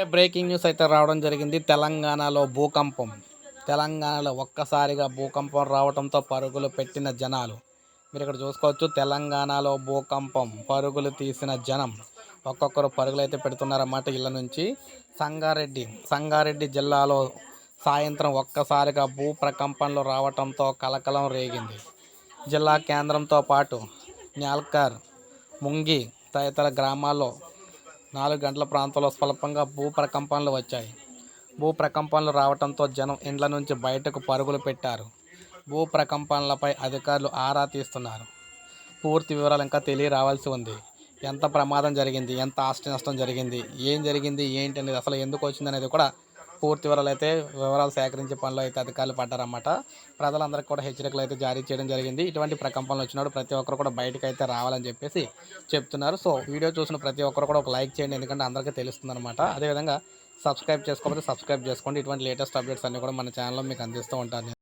ఇప్పుడే breaking news అయితే రావడం జరిగింది. తెలంగాణలో భూకంపం. తెలంగాణలో ఒక్కసారిగా భూకంపం రావడంతో పరుగులు పెట్టిన జనాలు. మీరు ఇక్కడ చూసుకోవచ్చు తెలంగాణలో భూకంపం పరుగులు తీసిన జనం. ఒక్కొక్కరు పరుగులు అయితే పెడుతున్నారన్నమాట ఇళ్ళ నుంచి. సంగారెడ్డి సంగారెడ్డి జిల్లాలో సాయంత్రం ఒక్కసారిగా భూ ప్రకంపనలు రావడంతో కలకలం రేగింది. జిల్లా కేంద్రంతో పాటు న్యాల్కర్ ముంగి తదితర గ్రామాల్లో నాలుగు గంటల ప్రాంతంలో స్వల్పంగా భూ ప్రకంపనలు వచ్చాయి. భూ ప్రకంపనలు రావడంతో జనం ఇండ్ల నుంచి బయటకు పరుగులు పెట్టారు. భూ ప్రకంపనలపై అధికారులు ఆరా తీస్తున్నారు. పూర్తి వివరాలు ఇంకా తెలియరావాల్సి ఉంది. ఎంత ప్రమాదం జరిగింది? ఎంత ఆస్తి నష్టం జరిగింది? ఏం జరిగింది? ఏంటి అనేది అసలు ఎందుకు వచ్చింది అనేది కూడా పూర్తి వివరాలు అయితే వివరాలు సేకరించే పనిలో అయితే అధికారులు పడ్డారన్నమాట. ప్రజలందరికీ కూడా హెచ్చరికలు అయితే జారీ చేయడం జరిగింది. ఇటువంటి ప్రకంపనలు వచ్చినప్పుడు ప్రతి ఒక్కరు కూడా బయటకు అయితే రావాలని చెప్పేసి చెప్తున్నారు. సో వీడియో చూసిన ప్రతి ఒక్కరు కూడా ఒక లైక్ చేయండి. ఎందుకంటే అందరికీ తెలుస్తుంది అనమాట అదేవిధంగా సబ్స్క్రైబ్ చేసుకోకపోతే సబ్స్క్రైబ్ చేసుకోండి. ఇటువంటి లేటెస్ట్ అప్డేట్స్ అన్ని కూడా మన ఛానల్లో మీకు అందిస్తూ ఉంటాను